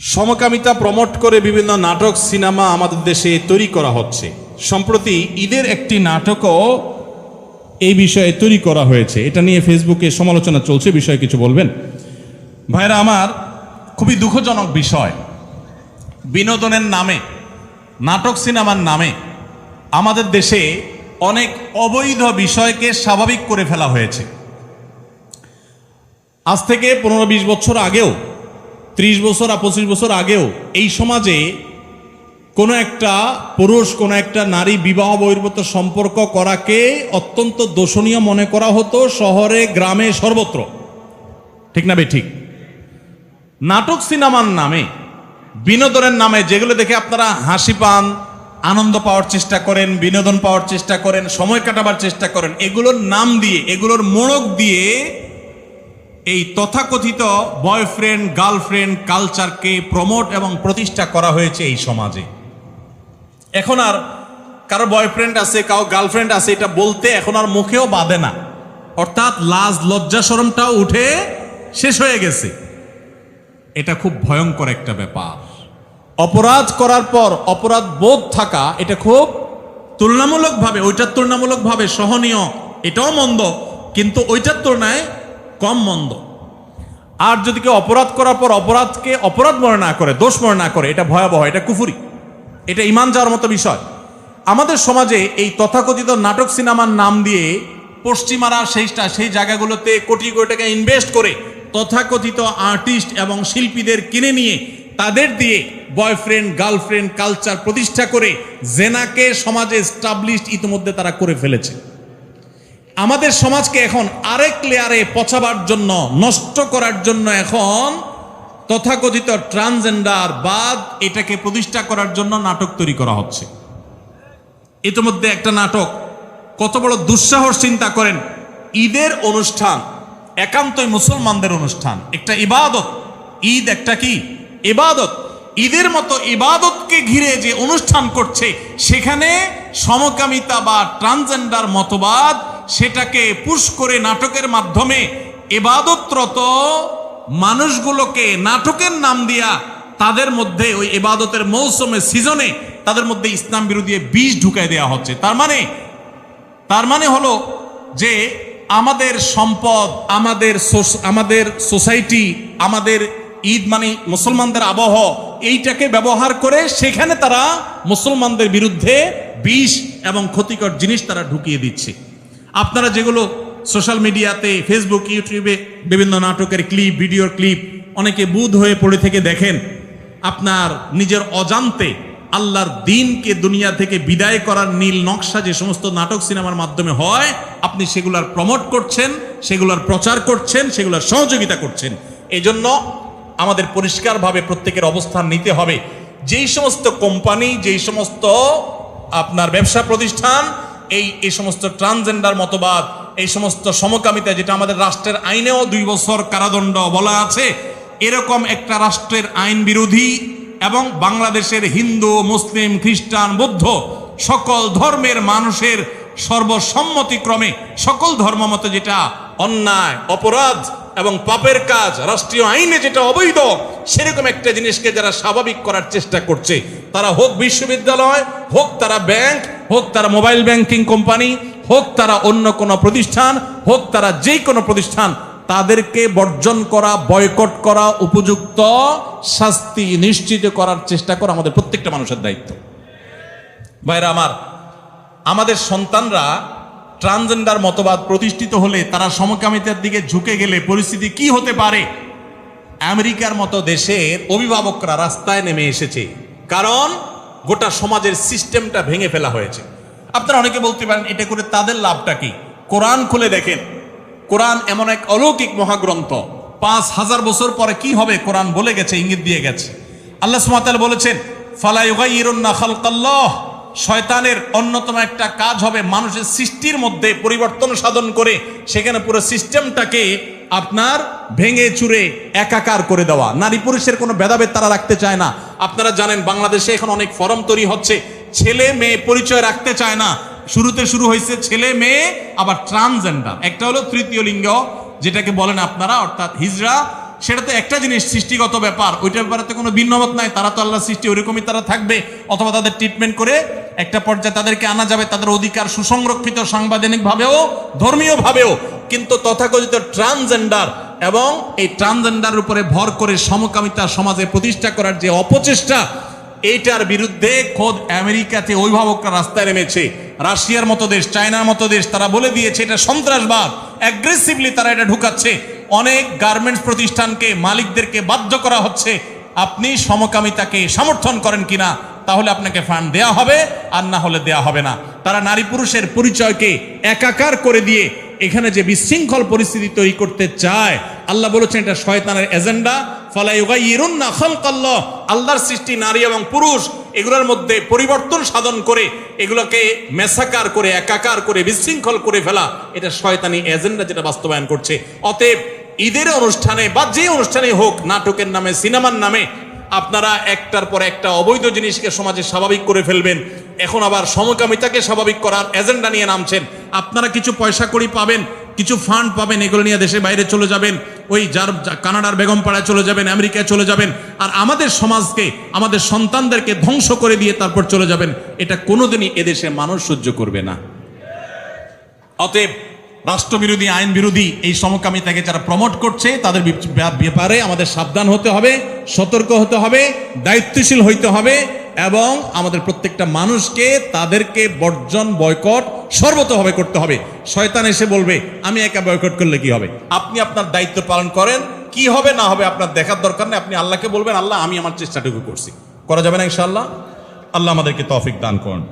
সমকামিতা প্রমোট করে বিভিন্ন নাটক, সিনেমা আমাদের দেশে তৈরি করা হচ্ছে। সম্প্রতি ঈদের একটি নাটকও এই বিষয়ে তৈরি করা হয়েছে। এটা নিয়ে ফেসবুকে সমালোচনা চলছে, বিষয়ে কিছু বলবেন? ভাইরা, আমার খুবই দুঃখজনক বিষয়। বিনোদনের নামে, নাটক, সিনেমার নামে আমাদের দেশে অনেক অবৈধ বিষয়কে স্বাভাবিক করে ফেলা হয়েছে। আজ থেকে পনেরো বিশ বছর আগেও ত্রিশ বছর আর পঁচিশ বছর আগেও এই সমাজে কোনো একটা পুরুষ, কোনো একটা নারী বিবাহ বহির্ভূত সম্পর্ক করাকে অত্যন্ত দোষণীয় মনে করা হতো শহরে, গ্রামে সর্বত্র। ঠিক না ঠিক? নাটক সিনেমার নামে, বিনোদনের নামে যেগুলো দেখে আপনারা হাসি পান, আনন্দ পাওয়ার চেষ্টা করেন, বিনোদন পাওয়ার চেষ্টা করেন, সময় কাটাবার চেষ্টা করেন, এগুলোর নাম দিয়ে, এগুলোর মোড়ক দিয়ে এই তথাকথিত বয়ফ্রেন্ড, গার্লফ্রেন্ড কালচারকে প্রমোট এবং প্রতিষ্ঠা করা হয়েছে এই সমাজে। এখন আর কারও বয়ফ্রেন্ড আছে, কারও গার্লফ্রেন্ড আছে, এটা বলতে এখন আর মুখেও বাঁধে না। অর্থাৎ লাজ লজ্জা শরমটাও উঠে শেষ হয়ে গেছে। এটা খুব ভয়ঙ্কর একটা ব্যাপার। অপরাধ করার পর অপরাধ বোধ থাকা, এটা খুব তুলনামূলকভাবে, ওইটার তুলনামূলকভাবে সহনীয়, এটাও মন্দ, কিন্তু ওইটার তুলনায় কম মন্দ। আর যদি কেউ অপরাধ করার পর অপরাধকে অপরাধ মনে না করে, দোষ মনে না করে, এটা ভয়াবহ, এটা কুফুরি। এটা ইমান যাওয়ার মতো বিষয়। আমাদের সমাজে এই তথাকথিত নাটক সিনেমার নাম দিয়ে পশ্চিমারা সেইটা, সেই জায়গাগুলোতে কোটি কোটি টাকা ইনভেস্ট করে তথাকথিত আর্টিস্ট এবং শিল্পীদের কিনে নিয়ে তাদের দিয়ে বয়ফ্রেন্ড গার্লফ্রেন্ড কালচার প্রতিষ্ঠা করে জেনাকে সমাজে স্টাবলিশড ইতিমধ্যে তারা করে ফেলেছে। আমাদের সমাজকে এখন আরেক লেয়ারে পচাবার জন্য, নষ্ট করার জন্য এখন তথাকথিত ট্রান্সজেন্ডার বাদ এটাকে প্রতিষ্ঠা করার জন্য নাটক তৈরি করা হচ্ছে। ইতিমধ্যে একটা নাটক, কত বড় দুঃসাহস চিন্তা করেন, ঈদের অনুষ্ঠান, একান্তই মুসলমানদের অনুষ্ঠান, একটা ইবাদত, ঈদ একটা কি? ইবাদত। ঈদের মতো ইবাদতকে ঘিরে যে অনুষ্ঠান করছে, সেখানে সমকামিতা বা ট্রান্সজেন্ডার মতবাদ সেটাকে পুশ করে নাটকের মাধ্যমে এবাদতরত মানুষগুলোকে নাটকের নাম দিয়া তাদের মধ্যে ওই এবাদতের মৌসুমে, সিজনে তাদের মধ্যে ইসলাম বিরোধী বিষ ঢুকাই দেওয়া হচ্ছে। তার মানে তার মানে হলো যে আমাদের সম্পদ, আমাদের আমাদের সোসাইটি, আমাদের ঈদ মানে মুসলমানদের আবহ, এইটাকে ব্যবহার করে সেখানে তারা মুসলমানদের বিরুদ্ধে বিষ এবং ক্ষতিকর জিনিস তারা ঢুকিয়ে দিচ্ছে। আপনারা যেগুলো সোশ্যাল মিডিয়াতে ফেসবুক ইউটিউবে বিভিন্ন নাটকের ক্লিপ ভিডিওর ক্লিপ অনেকে বুধ হয়ে পড়ে থেকে দেখেন, আপনার নিজের অজান্তে আল্লাহর দিনকে দুনিয়া থেকে বিদায় করার নীল নকশা যে সমস্ত নাটক সিনেমার মাধ্যমে হয়, আপনি সেগুলার প্রমোট করছেন, সেগুলার প্রচার করছেন, সেগুলার সহযোগিতা করছেন। এজন্য আমাদের পরিষ্কারভাবে প্রত্যেকের অবস্থান নিতে হবে। যেই সমস্ত কোম্পানি যেই সমস্ত আপনার ব্যবসা প্রতিষ্ঠান এই এই সমস্ত ট্রান্সজেন্ডার মতবাদ, এই সমস্ত সমকামিতা যেটা আমাদের রাষ্ট্রের আইনেও দুই বছর কারাদণ্ড বলা আছে, এরকম একটা রাষ্ট্রের আইন বিরোধী এবং বাংলাদেশের হিন্দু, মুসলিম, খ্রিস্টান, বৌদ্ধ সকল ধর্মের মানুষের সর্বসম্মতিক্রমে সকল ধর্ম ধর্মমতে যেটা অন্যায়, অপরাধ এবং পাপের কাজ রাষ্ট্রীয় আইনে যেটা অবৈধ, সেরকম একটা জিনিসকে যারা স্বাভাবিক করার চেষ্টা করছে, তারা হোক বিশ্ববিদ্যালয়, হোক তারা ব্যাংক হোক তারা মোবাইল ব্যাংকিং কোম্পানি, হোক তারা অন্য কোনো প্রতিষ্ঠান, হোক তারা যে কোনো প্রতিষ্ঠান, তাদেরকে বর্জন করা, বয়কট করা, উপযুক্ত শাস্তি নিশ্চিত করার চেষ্টা করা আমাদের প্রত্যেকটা মানুষের দায়িত্ব। ভাইরা আমার, আমাদের সন্তানরা ট্রান্সজেন্ডার মতবাদ প্রতিষ্ঠিত হলে তারা সমকামিতার দিকে ঝুঁকে গেলে পরিস্থিতি কি হতে পারে? আমেরিকার মতো দেশের অভিভাবকরা রাস্তায় নেমে এসেছে। কারণ গোটা সমাজের সিস্টেমটা ভেঙে ফেলা হয়েছে। আপনারা অনেকে বলতে পারেন, এটা করে তাদের লাভটা কি? কোরআন খুলে দেখেন। কোরআন এমন এক অলৌকিক মহাগ্রন্থ। পাঁচ হাজার বছর পরে কি হবে কোরআন বলে গেছে, ইঙ্গিত দিয়ে গেছে। আল্লাহ সুমাতাল বলেছেন ফালাইগাইরুন্না শয়তানের অন্যতম একটা কাজ হবে মানুষের সৃষ্টির মধ্যে পরিবর্তন সাধন করে, সেখানে পুরো সিস্টেমটাকে আপনার ভেঙে চুরে একাকার করে দেওয়া। নারী পুরুষের কোনো ভেদাভেদ তারা রাখতে চায় না। আপনারা জানেন, বাংলাদেশে এখন অনেক ফরম তৈরি হচ্ছে। ছেলে মেয়ে পরিচয় রাখতে চায় না। শুরুতে শুরু হয়েছে ছেলে মেয়ে, আবার ট্রান্সজেন্ডার একটা হলো তৃতীয় লিঙ্গ, যেটাকে বলেন আপনারা, অর্থাৎ হিজড়া সেটা তো একটা জিনিস সৃষ্টিগত ব্যাপার, ওইটার ব্যাপারে তো কোনো ভিন্নমত নাই। তারা তো আল্লাহ সৃষ্টি, ওইরকমই তারা থাকবে। অথবা তাদের ট্রিটমেন্ট করে একটা পর্যায়ে তাদেরকে আনা যাবে। তাদের অধিকার সুসংরক্ষিত সাংবিধানিক ভাবেও ধর্মীয় ভাবেও কিন্তু তথাকথিত ট্রান্সজেন্ডার এবং এই ট্রান্সজেন্ডার উপরে ভর করে সমকামিতা সমাজে প্রতিষ্ঠা করার যে অপচেষ্টা, এইটার বিরুদ্ধে খোদ আমেরিকাতে অভিভাবকরা রাস্তায় নেমেছে। রাশিয়ার মতো দেশ, চায়নার মতো দেশ, তারা বলে দিয়েছে, এটা সন্ত্রাসবাদ। অ্যাগ্রেসিভলি তারা এটা ঢুকাচ্ছে। অনেক গার্মেন্টস প্রতিষ্ঠানকে, মালিকদেরকে বাধ্য করা হচ্ছে। আপনি সমকামিতাকে সমর্থন করেন কিনা, তাহলে আপনাকে ফান্ড দেয়া হবে, আর না হলে দেয়া হবে না। তারা নারী পুরুষের পরিচয়কে একাকার করে দিয়ে এখানে যে বিশৃঙ্খল পরিস্থিতি তৈরি করতে চায়, আল্লাহ বলেছেন এটা শয়তানের এজেন্ডা। ফালাইয়ুগাইয়িরুন্না খালকাল্লাহ। আল্লাহর সৃষ্টি নারী এবং পুরুষ, এগুলোর মধ্যে পরিবর্তন সাধন করে, এগুলোকে মেসাকার করে, একাকার করে, বিশৃঙ্খল করে ফেলা, এটা শয়তানি এজেন্ডা যেটা বাস্তবায়ন করছে। অতএব ঈদের অনুষ্ঠানে বা যে অনুষ্ঠানে হোক, নাটকের নামে, সিনেমার নামে, আপনারা একটার পর একটা অবৈধ জিনিসকে সমাজে স্বাভাবিক করে ফেলবেন। এখন আবার সমকামিতাকে স্বাভাবিক করার এজেন্ডা নিয়ে নামছেন। আপনারা কিছু পয়সা করি পাবেন, কিছু ফান্ড পাবেন, এগুলো নিয়ে দেশে বাইরে চলে যাবেন। ওই যার কানাডার বেগমপাড়ায় চলে যাবেন, আমেরিকায় চলে যাবেন। আর আমাদের সমাজকে, আমাদের সন্তানদেরকে ধ্বংস করে দিয়ে তারপর চলে যাবেন। এটা কোনোদিনই এদেশে মানুষ সহ্য করবে না। অতএব রাষ্ট্রবিরোধী আইন বিরোধী এই সমকামিতাকে যারা প্রমোট করছে, তাদের ব্যাপ- ব্যাপারে আমাদের সাবধান হতে হবে, সতর্ক হতে হবে, দায়িত্বশীল হইতে হবে। এবং আমাদের প্রত্যেকটা মানুষকে তাদেরকে বর্জন, বয়কট সর্বতভাবে করতে হবে। শয়তান এসে বলবে, আমি একা বয়কট করলে কি হবে? আপনি আপনার দায়িত্ব পালন করেন, কি হবে না হবে আপনার দেখার দরকার নেই। আপনি আল্লাহকে বলবেন, আল্লাহ, আমি আমার চেষ্টাটুকু করছি। করা যাবে না ইনশাআল্লাহ? আল্লাহ আমাদেরকে তফিক দান করুন।